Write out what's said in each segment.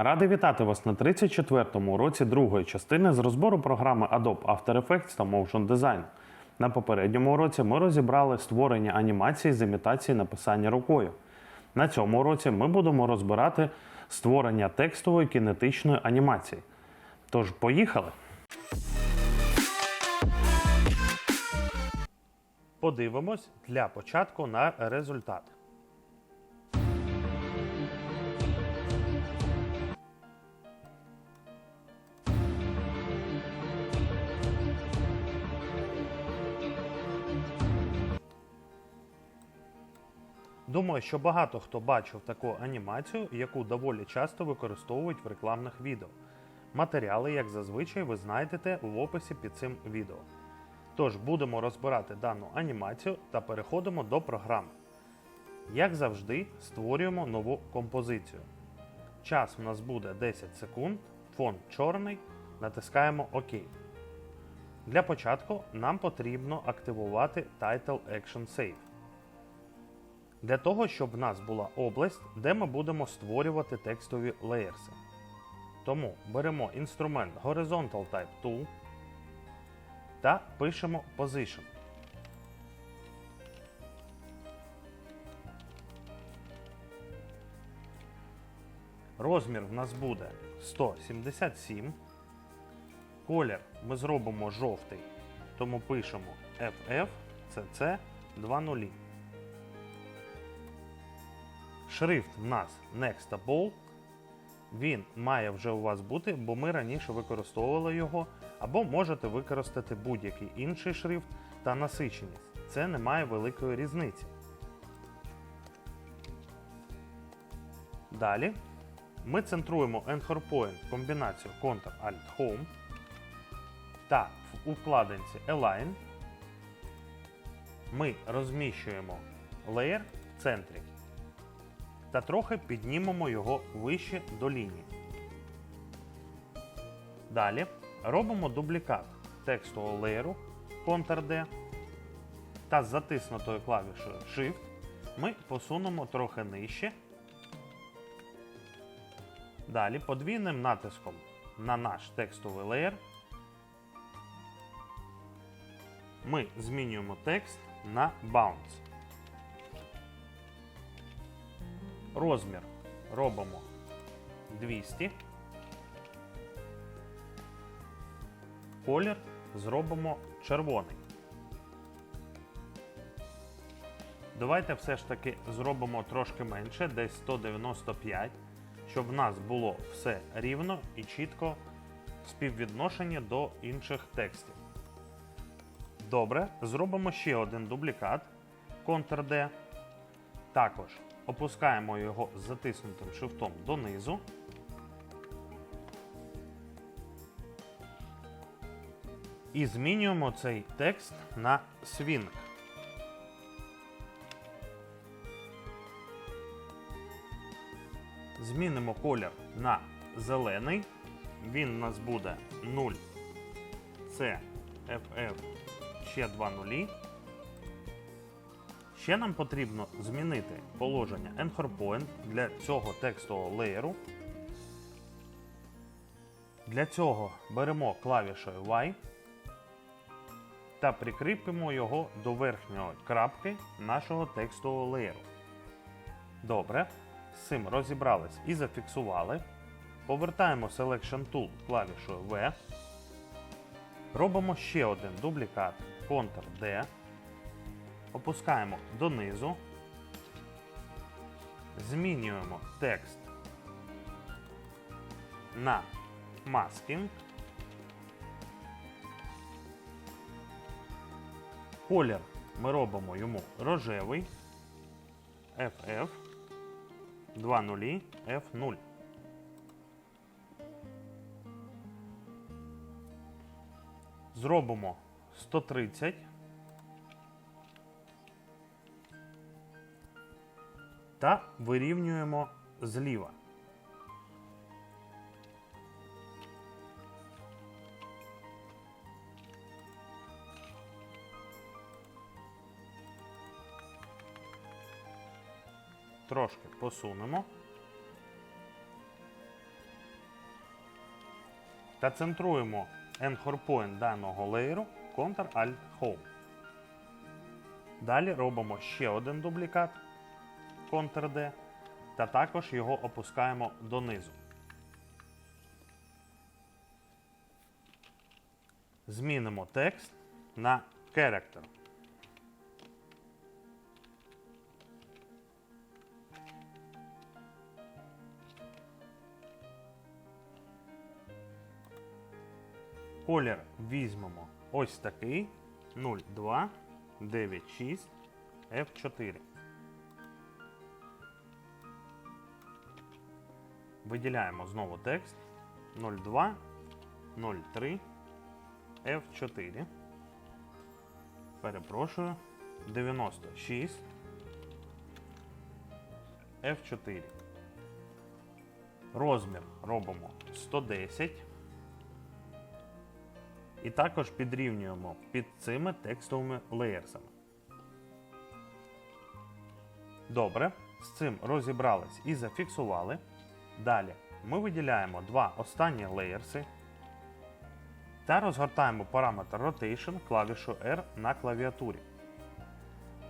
Радий вітати вас на 34-му уроці другої частини з розбору програми Adobe After Effects та Motion Design. На попередньому уроці ми розібрали створення анімації з імітації написання рукою. На цьому уроці ми будемо розбирати створення текстової кінетичної анімації. Тож, поїхали! Подивимось для початку на результат. Думаю, що багато хто бачив таку анімацію, яку доволі часто використовують в рекламних відео. Матеріали, як зазвичай, ви знайдете в описі під цим відео. Тож будемо розбирати дану анімацію та переходимо до програми. Як завжди, створюємо нову композицію. Час у нас буде 10 секунд, фон чорний, натискаємо ОК. Для початку нам потрібно активувати Title Action Save. Для того, щоб в нас була область, де ми будемо створювати текстові леєрси. Тому беремо інструмент Horizontal Type Tool та пишемо Position. Розмір в нас буде 177. Колір ми зробимо жовтий, тому пишемо FF CC 20. Шрифт в нас Next Bold. Він має вже у вас бути, бо ми раніше використовували його, або можете використати будь-який інший шрифт та насиченість. Це не має великої різниці. Далі ми центруємо Anchor Point комбінацію Ctrl-Alt-Home та в укладинці Align ми розміщуємо леєр в центрі та трохи піднімемо його вище до лінії. Далі робимо дублікат текстового леєру Ctrl-D та з затиснутою клавішою Shift ми посунемо трохи нижче. Далі подвійним натиском на наш текстовий леєр ми змінюємо текст на Bounce. Розмір робимо 200. Колір зробимо червоний. Давайте все ж таки зробимо трошки менше, десь 195, щоб в нас було все рівно і чітко співвідношення до інших текстів. Добре, зробимо ще один дублікат Ctrl-D. Також опускаємо його з затиснутим шифтом донизу. І змінюємо цей текст на свінг. Змінимо колір на зелений. Він у нас буде 0 C FF ще 2 нулі. Ще нам потрібно змінити положення Anchor Point для цього текстового леєру. Для цього беремо клавішою Y та прикріпимо його до верхньої крапки нашого текстового леєру. Добре, з цим розібрались і зафіксували. Повертаємо Selection Tool клавішою V. Робимо ще один дублікат Ctrl-D. Опускаємо донизу. Змінюємо текст на маскінг. Колір ми робимо йому рожевий FF 20 F0. Зробимо 130. Та вирівнюємо зліва. Трошки посунемо. та центруємо Anchor Point даного леєру Ctrl-Alt-Home. Далі робимо ще один дублікат Ctrl-D та також його опускаємо донизу. Змінимо текст на character. Колір візьмемо ось такий 0296 F4. Виділяємо знову текст 02 03 F4. Перепрошую. 96 F4. Розмір робимо 110. І також підрівнюємо під цими текстовими леєрсами. Добре, з цим розібрались і зафіксували. Далі ми виділяємо два останні леєрси та розгортаємо параметр Rotation клавішу R на клавіатурі.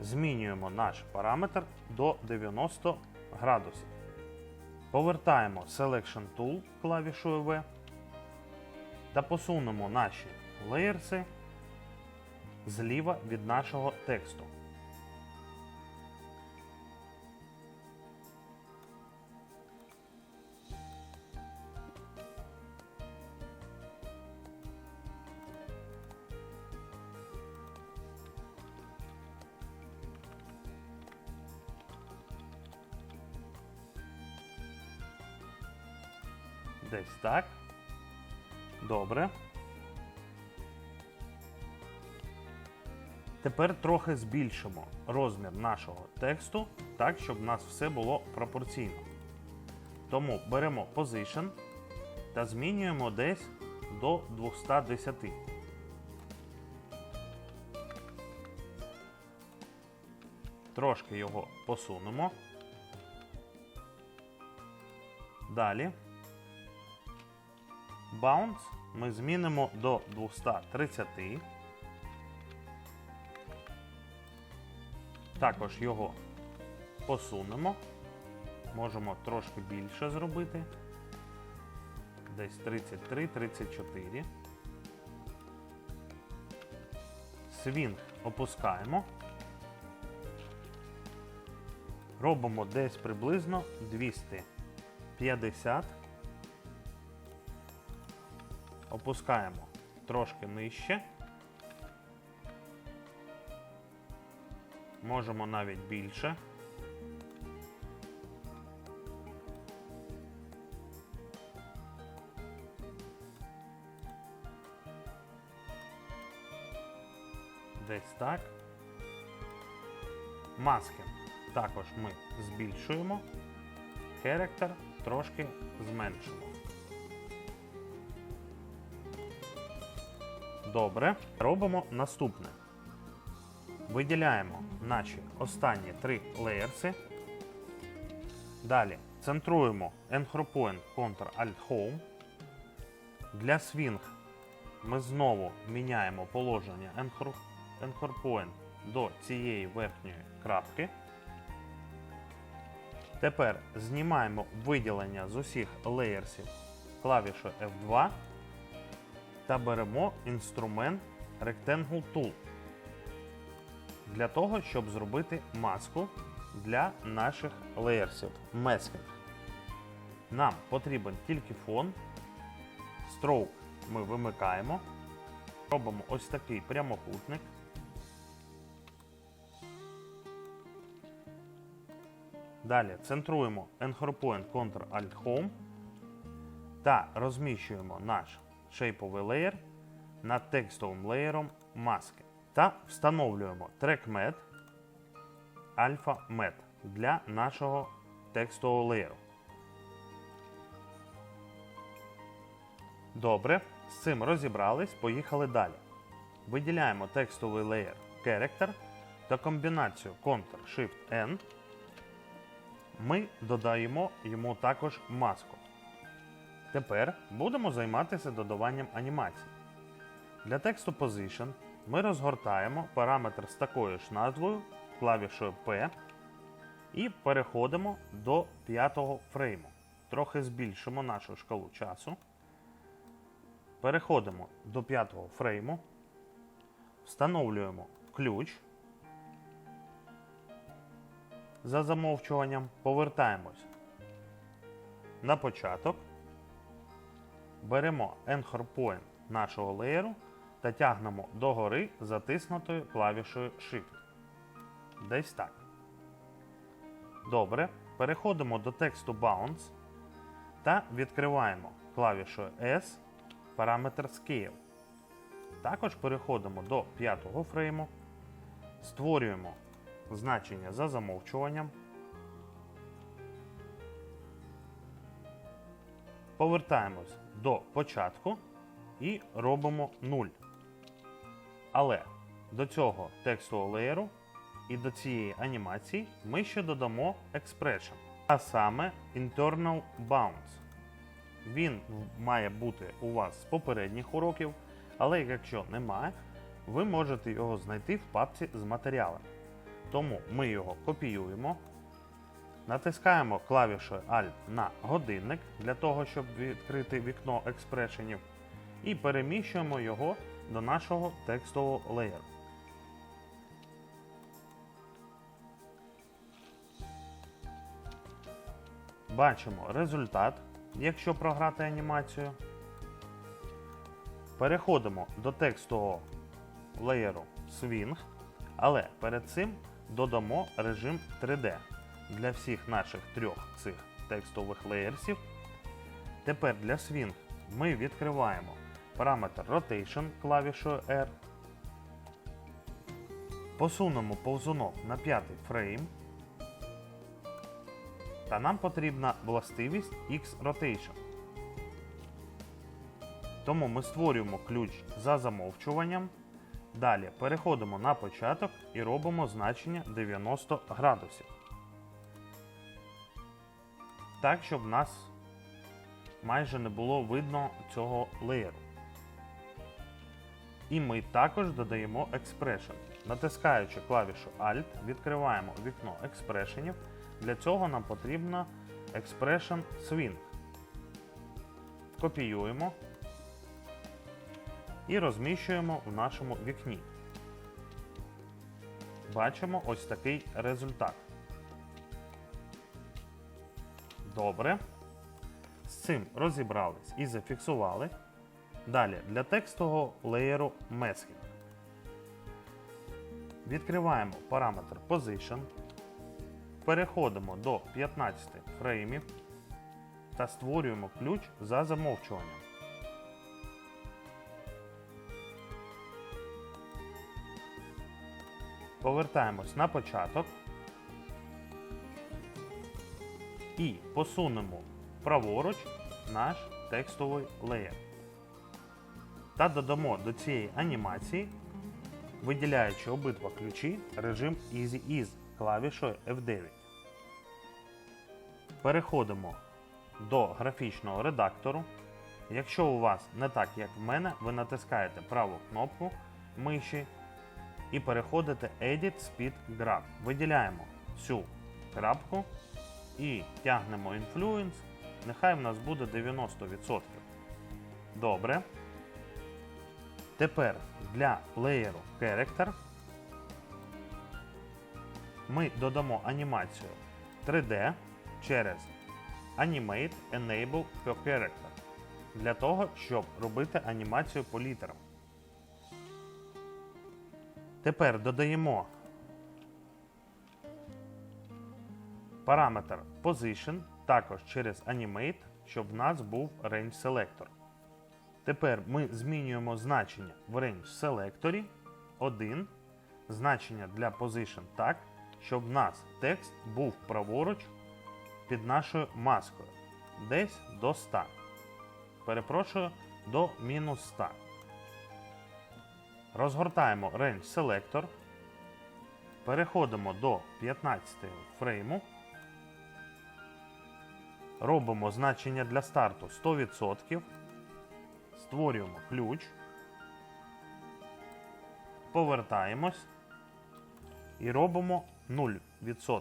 Змінюємо наш параметр до 90 градусів. Повертаємо Selection Tool клавішою V та посунемо наші леєрси зліва від нашого тексту. Так. Добре. Тепер трохи збільшимо розмір нашого тексту так, щоб у нас все було пропорційно. Тому беремо Position та змінюємо десь до 210. Трошки його посунемо. Далі. Bounce ми змінимо до 230. Також його посунемо. Можемо трошки більше зробити. Десь 33-34. Свінг опускаємо. Робимо десь приблизно 250. Опускаємо трошки нижче. Можемо навіть більше. Десь так. Маски також ми збільшуємо. Character трошки зменшимо. Добре. Робимо наступне. Виділяємо наші останні три леєрси. Далі центруємо Point Ctrl-Alt-Home. Для Swing ми знову міняємо положення Point до цієї верхньої крапки. Тепер знімаємо виділення з усіх леєрсів клавішою F2 та беремо інструмент Rectangle Tool для того, щоб зробити маску для наших леєрсів. Мескінг. Нам потрібен тільки фон. Stroke ми вимикаємо. Робимо ось такий прямокутник. Далі центруємо Anchor Point Ctrl-Alt-Home та розміщуємо наш шейповий леєр над текстовим леєром маски. Та встановлюємо TrackMed Alpha Med для нашого текстового леєру. Добре, з цим розібрались, поїхали далі. Виділяємо текстовий леєр Character та комбінацію Ctrl-Shift-N. Ми додаємо йому також маску. Тепер будемо займатися додаванням анімацій. Для тексту Position ми розгортаємо параметр з такою ж назвою клавішою P і переходимо до п'ятого фрейму. Трохи збільшимо нашу шкалу часу. Переходимо до п'ятого фрейму, встановлюємо ключ. За замовчуванням повертаємось на початок. Беремо Anchor Point нашого леєру та тягнемо догори затиснутою клавішою Shift. Десь так. Добре. Переходимо до тексту Bounce та відкриваємо клавішою S параметр Scale. Також переходимо до п'ятого фрейму, створюємо значення за замовчуванням. Повертаємось до початку і робимо 0. Але до цього текстового леєру і до цієї анімації ми ще додамо expression, а саме internal bounce. Він має бути у вас з попередніх уроків, але якщо немає, ви можете його знайти в папці з матеріалами. Тому ми його копіюємо, натискаємо клавішою Alt на годинник для того, щоб відкрити вікно експрешенів, і переміщуємо його до нашого текстового леєру. Бачимо результат, якщо програти анімацію. Переходимо до текстового леєру Swing, але перед цим додамо режим 3D для всіх наших трьох цих текстових леєрсів. Тепер для Swing ми відкриваємо параметр Rotation клавішою R. Посунемо повзунок на п'ятий фрейм. Та нам потрібна властивість X-Rotation. Тому ми створюємо ключ за замовчуванням. Далі переходимо на початок і робимо значення 90 градусів. Так, щоб нас майже не було видно цього леєру. І ми також додаємо Expression. Натискаючи клавішу Alt, відкриваємо вікно експрешенів. Для цього нам потрібно Expression Swing. Копіюємо і розміщуємо в нашому вікні. Бачимо ось такий результат. Добре. З цим розібрались і зафіксували. Далі для текстового леєру Masking. Відкриваємо параметр Position. Переходимо до 15 фреймів та створюємо ключ за замовчуванням. Повертаємось на початок і посунемо праворуч наш текстовий леєр. Та додамо до цієї анімації, виділяючи обидва ключі, режим Easy Ease клавішою F9. Переходимо до графічного редактору. Якщо у вас не так, як в мене, ви натискаєте праву кнопку миші і переходите Edit Speed Graph. Виділяємо цю крапку і тягнемо Influence. Нехай в нас буде 90%. Добре. Тепер для леєру Character ми додамо анімацію 3D через Animate Enable per Character для того, щоб робити анімацію по літерам. Тепер додаємо параметр Position також через Animate, щоб в нас був Range Selector. Тепер ми змінюємо значення в Range Selector 1, значення для Position так, щоб в нас текст був праворуч під нашою маскою. Десь до 100. Перепрошую, до мінус 100. Розгортаємо Range Selector. Переходимо до 15 фрейму. Робимо значення для старту 100%, створюємо ключ, повертаємось. І робимо 0%.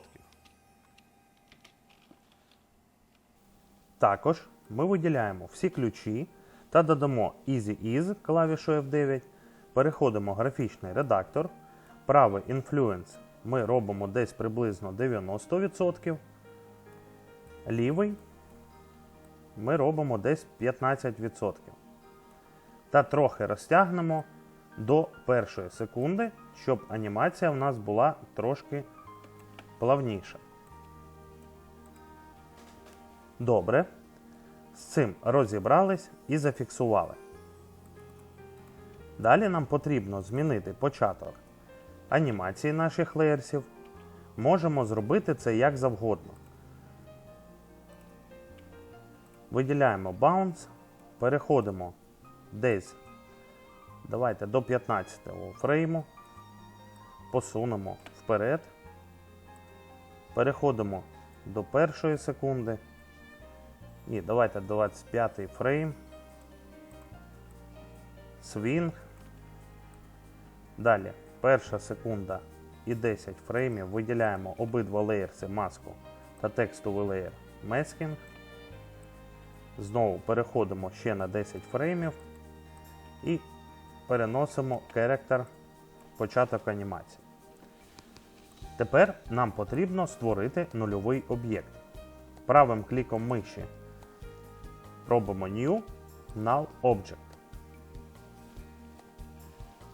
Також ми виділяємо всі ключі та додамо Easy Ease клавішу F9, переходимо в графічний редактор, правий Influence ми робимо десь приблизно 90%, лівий ми робимо десь 15%. Та трохи розтягнемо до першої секунди, щоб анімація в нас була трошки плавніша. Добре. З цим розібрались і зафіксували. Далі нам потрібно змінити початок анімації наших леєрсів. Можемо зробити це як завгодно. Виділяємо Bounce, переходимо десь давайте до 15 фрейму, посунемо вперед, переходимо до першої секунди. Ні, давайте 25 фрейм. Свінг. Далі перша секунда і 10 фреймів. Виділяємо обидва леєрси маску та текстовий леєр Masking. Знову переходимо ще на 10 фреймів і переносимо character початок анімації. Тепер нам потрібно створити нульовий об'єкт. Правим кліком миші робимо New Null Object.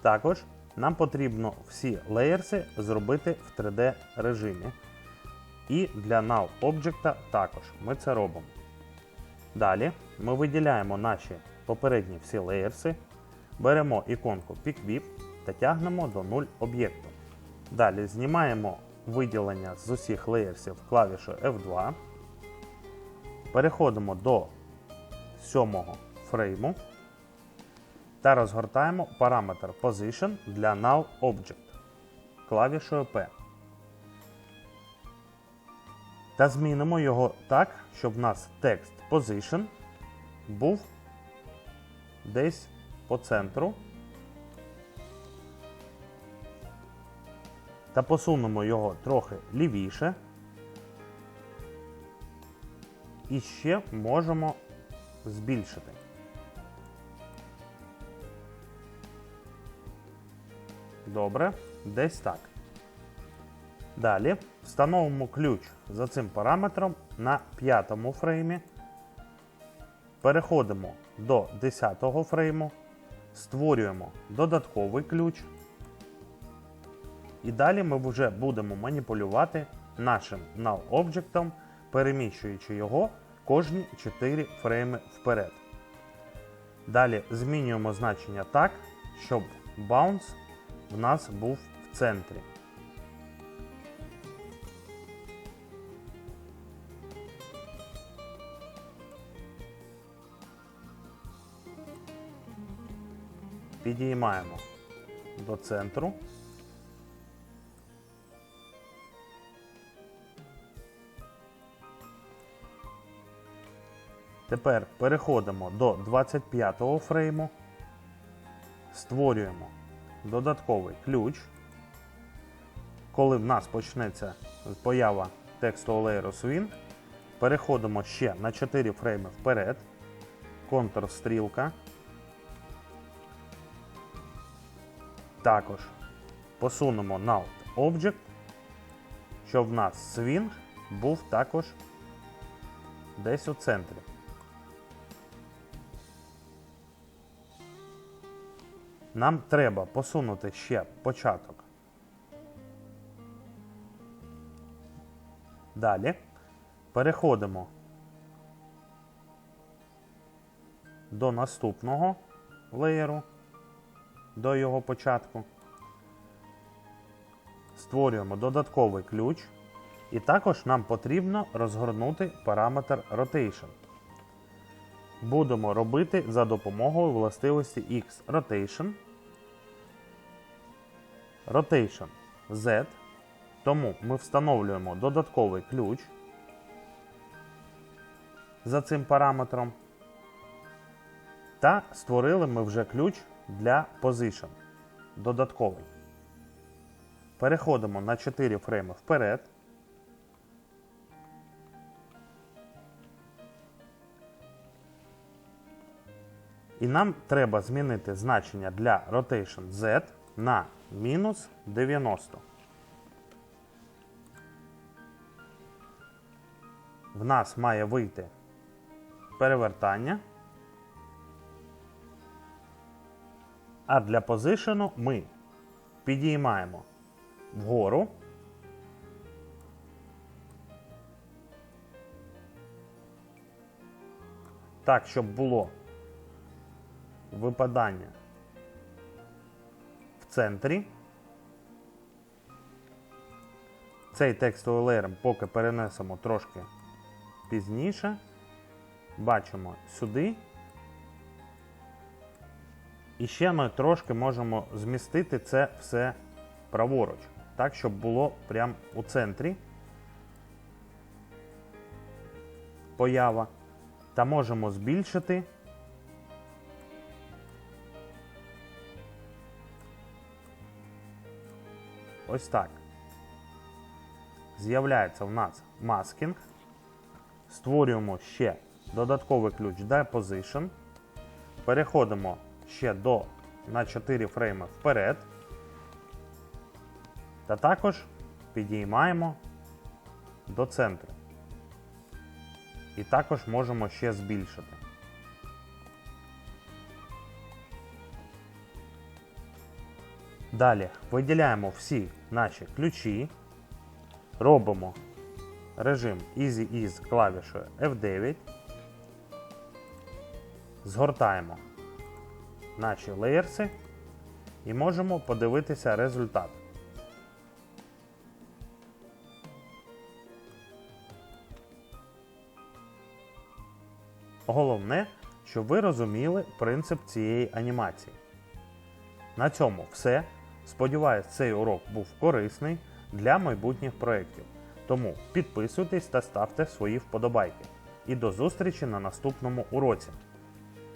Також нам потрібно всі леєрси зробити в 3D режимі. І для Null Object також ми це робимо. Далі ми виділяємо наші попередні всі леєрси, беремо іконку PickWhip та тягнемо до 0 об'єкту. Далі знімаємо виділення з усіх леєрсів клавішою F2. Переходимо до сьомого фрейму та розгортаємо параметр Position для Null Object клавішою P. Та змінимо його так, щоб в нас текст Position був десь по центру. Та посунемо його трохи лівіше. І ще можемо збільшити. Добре, десь так. Далі встановимо ключ за цим параметром на п'ятому фреймі. Переходимо до 10 фрейму, створюємо додатковий ключ. І далі ми вже будемо маніпулювати нашим null об'єктом, переміщуючи його кожні 4 фрейми вперед. Далі змінюємо значення так, щоб bounce в нас був в центрі. Підіймаємо до центру. Тепер переходимо до 25 го фрейму, створюємо додатковий ключ. Коли в нас почнеться поява текстового леєру Swing, переходимо ще на 4 фрейми вперед, контр-стрілка. Також посунемо Null Object, щоб в нас Swing був також десь у центрі. Нам треба посунути ще початок. Далі переходимо до наступного леєру, до його початку. Створюємо додатковий ключ. І також нам потрібно розгорнути параметр Rotation. Будемо робити за допомогою властивості X Rotation. Rotation Z. Тому ми встановлюємо додатковий ключ. за цим параметром. Та створили ми вже ключ для Position додатковий. Переходимо на 4 фрейми вперед. І нам треба змінити значення для Rotation Z на мінус 90. В нас має вийти перевертання. А для позишену ми підіймаємо вгору. Так, щоб було випадання в центрі. Цей текстовий леєр поки перенесемо трошки пізніше. Бачимо сюди. І ще ми трошки можемо змістити це все праворуч, так, щоб було прямо у центрі поява. Та можемо збільшити. Ось так. З'являється в нас маскінг. Створюємо ще додатковий ключ Deposition. Переходимо ще до на 4 фрейми вперед. Та також підіймаємо до центру. І також можемо ще збільшити. Далі виділяємо всі наші ключі, робимо режим Easy Ease клавішою F9, згортаємо наші леєрси і можемо подивитися результат. Головне, щоб ви розуміли принцип цієї анімації. На цьому все. Сподіваюсь, цей урок був корисний для майбутніх проєктів. Тому підписуйтесь та ставте свої вподобайки. І до зустрічі на наступному уроці.